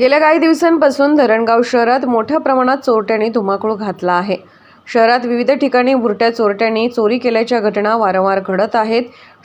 गेल्या काही दिवसांपासून धरणगाव शहरात मोठ्या प्रमाणात चोरट्यांनी धुमाकूळ घातला आहे. शहरात विविध ठिकाणी बुरट्या चोरट्यांनी चोरी केल्याच्या घटना वारंवार घडत आहेत.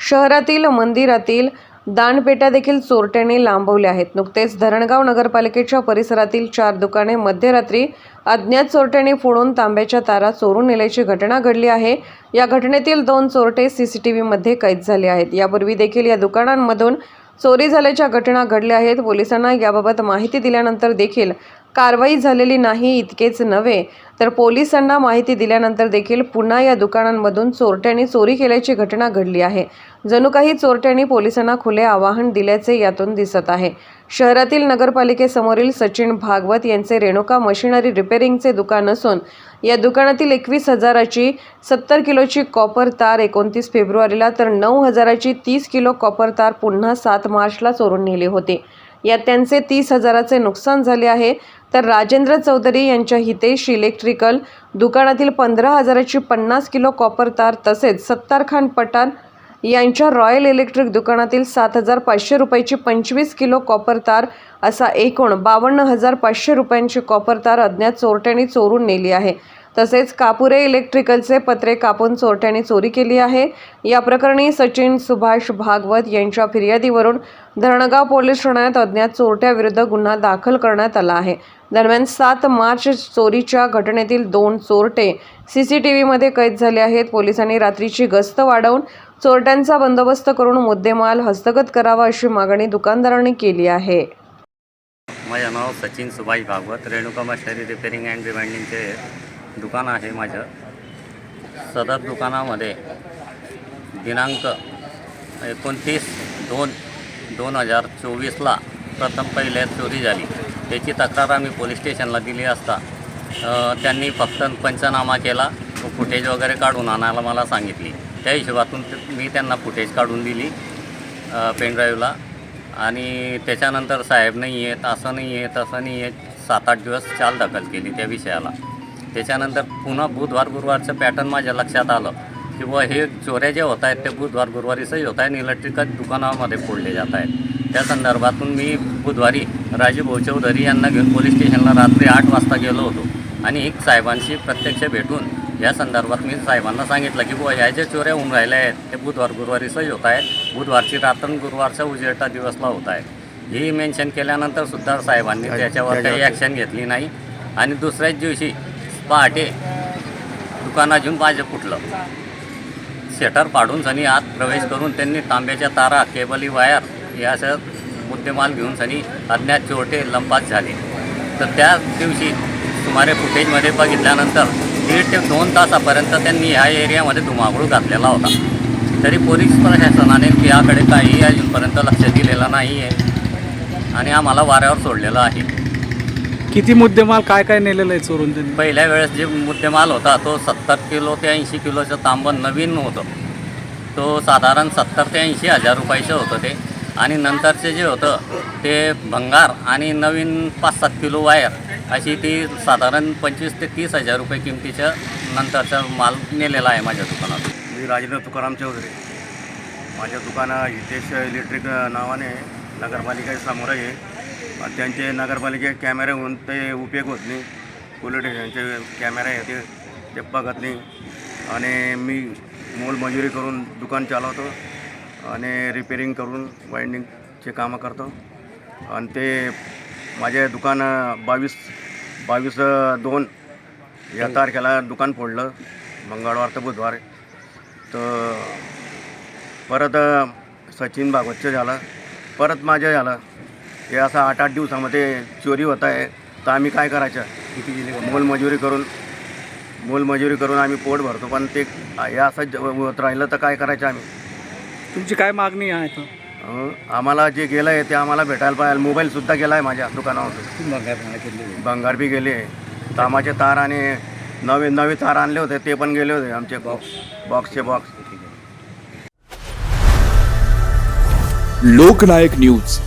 शहरातील मंदिरातील दानपेट्या देखील चोरट्यांनी लांबवल्या आहेत. नुकतेच धरणगाव नगरपालिकेच्या परिसरातील चार दुकाने मध्यरात्री अज्ञात चोरट्यांनी फोडून तांब्याच्या तारा चोरून नेल्याची घटना घडली आहे. या घटनेतील दोन चोरटे सीसीटीव्हीमध्ये कैद झाले आहेत. यापूर्वी देखील या दुकानांमधून चोरी झाल्याच्या घटना घडल्या आहेत. पोलिसांना याबाबत माहिती दिल्यानंतर देखील कारवाई झालेली नाही इतकेच नव्हे. तर पोलिसांना माहिती दिल्यानंतर देखील पुन्हा या दुकानांमधून चोरट्यांनी चोरी केल्याची घटना घडली आहे. जणू काही चोरट्यांनी पोलिसांना खुले आवाहन दिल्याचे यातून दिसत आहे. शहरातील नगरपालिकेसमोरील सचिन भागवत यांचे रेणुका मशिनरी रिपेरिंगचे दुकान असून या दुकानातील एकवीस हजाराची सत्तर किलोची कॉपर तार एकोणतीस फेब्रुवारीला तर नऊ हजाराची तीस किलो कॉपर तार पुन्हा सात मार्चला चोरून नेली होती. यात त्यांचे तीस हजाराचे नुकसान झाले आहे. तर राजेंद्र चौधरी यांच्या हितेश इलेक्ट्रिकल दुकानातील पंधरा हजाराची पन्नास किलो कॉपर तार तसेच सत्तार खान पठाण यांच्या रॉयल इलेक्ट्रिक दुकानातील सात हजार पाचशे रुपयाची पंचवीस किलो कॉपर तार असा एकूण बावन्न हजार पाचशे रुपयांची कॉपर तार अज्ञात चोरट्यांनी चोरून नेली आहे. तसेच कापुरे इलेक्ट्रिकलचे पत्रे कापून चोरट्यांनी चोरी केली आहे. या प्रकरणी सचिन सुभाष भागवत यांच्या फिर्यादीवरून धरणगाव पोलीस ठाण्यात अज्ञात चोरट्याविरुद्ध गुन्हा दाखल करण्यात आला आहे. दरम्यान सात मार्च चोरीच्या घटनेतील दोन चोरटे सी सी टी व्हीमध्ये कैद झाले आहेत. पोलिसांनी रात्रीची गस्त वाढवून चोरट्यांचा बंदोबस्त करून मुद्देमाल हस्तगत करावा अशी मागणी दुकानदारांनी केली आहे. माझं नाव Sachin Subhash Bhagwat Renuka machinery repairing and रिमाइंडिंगचे दुकान आहे माझं. सदर दुकानामध्ये दिनांक एकोणतीस दोन दोन हजार चोवीसला प्रथम पहिले चोरी झाली. त्याची तक्रार आम्ही पोलीस स्टेशनला दिली असता. त्यांनी फक्त पंचनामा केला व फुटेज वगैरे काढून आणायला मला सांगितली. त्या हिशोबातून मी त्यांना फुटेज काढून दिली पेनड्राईव्हला आणि त्याच्यानंतर साहेब नाही आहेत असं नाही आहे तसं नाही आहे सात आठ दिवस चाल दखल केली त्या विषयाला. त्याच्यानंतर पुन्हा बुधवार गुरुवारचं पॅटर्न माझ्या लक्षात आलं. की बुवा हे चोऱ्या जे होत आहेत ते बुधवार गुरुवारीचंही होत आहे आणि इलेक्ट्रिकल दुकानामध्ये फोडले जात आहेत. त्या संदर्भातून मी बुधवारी राजीभाऊ चौधरी यांना घेऊन पोलीस स्टेशनला रात्री आठ वाजता गेलो होतो. आणि एक साहेबांशी प्रत्यक्ष भेटून या संदर्भात मी साहेबांना सांगितलं की बुवा ह्या ज्या चोऱ्या होऊन राहिल्या आहेत ते बुधवार गुरुवारीचंही होत आहेत. बुधवारची रात्र गुरुवारचा उजेडता दिवसला होत आहे. ही मेन्शन केल्यानंतर सुद्धा साहेबांनी त्याच्यावर काही ॲक्शन घेतली नाही. आणि दुसऱ्याच दिवशी पहाटे दुकानात घेऊन माझं फुटलं शटर पाडून सनी आत प्रवेश करून त्यांनी तांब्याच्या तारा केबली वायर या असं मुद्देमाल घेऊन सनी अज्ञात चोरटे लंपास झाले. तर त्या दिवशी सुमारे फुटेजमध्ये बघितल्यानंतर दीड ते दोन तासापर्यंत त्यांनी ह्या एरियामध्ये धुमाकूळ घातलेला होता. तरी पोलीस प्रशासनाने याकडे काही अजूनपर्यंत लक्ष दिलेलं नाही आहे आणि आम्हाला वाऱ्यावर सोडलेलं आहे. किती मुद्देमाल काय काय नेलेलं आहे चोरून त्यांनी? पहिल्या वेळेस जे मुद्देमाल होता तो सत्तर किलो ते ऐंशी किलोचं तांबं नवीन होतं. तो साधारण सत्तर ते ऐंशी हजार रुपयाचं होतं ते. आणि नंतरचे जे होतं ते भंगार आणि नवीन पाच सात किलो वायर अशी ती साधारण पंचवीस ते तीस हजार रुपये किमतीचं नंतरचा माल नेलेला आहे माझ्या दुकानात. मी राजेंद्र तुकाराम चौधरी. माझ्या दुकानं हितेश इलेक्ट्रिक नावाने नगरपालिकेसमोर आहे. त्यांचे नगरपालिके कॅमेरे होऊन ते उपयोग होत नाही. पोलीस स्टेशनचे कॅमेरे आहे ते ते बघत नाही. आणि मी मोलमजुरी करून दुकान चालवतो आणि रिपेरिंग करून वाइंडिंगचे कामं करतो. आणि ते माझे दुकान बावीस बावीस दोन या तारखेला दुकान फोडलं मंगळवार तर बुधवार. तर परत सचिन भागवतचं झालं परत माझं झालं. हे असं आठ आठ दिवसामध्ये चोरी होत आहे. तर आम्ही काय करायचं? मोलमजुरी करून मोलमजुरी करून आम्ही पोट भरतो. पण ते हे असं होत राहिलं तर काय करायचं आम्ही? तुमची काय मागणी आहे अं, आम्हाला जे गेलं आहे ते आम्हाला भेटायला पाहिजे. मोबाईलसुद्धा गेला आहे माझ्या दुकानावर. भंगार बी गेले. तामाचे तार आणि नवे नवे तार आणले होते ते पण गेले होते आमचे. बॉक्स बॉक्सचे बॉक्स लोकनायक न्यूज.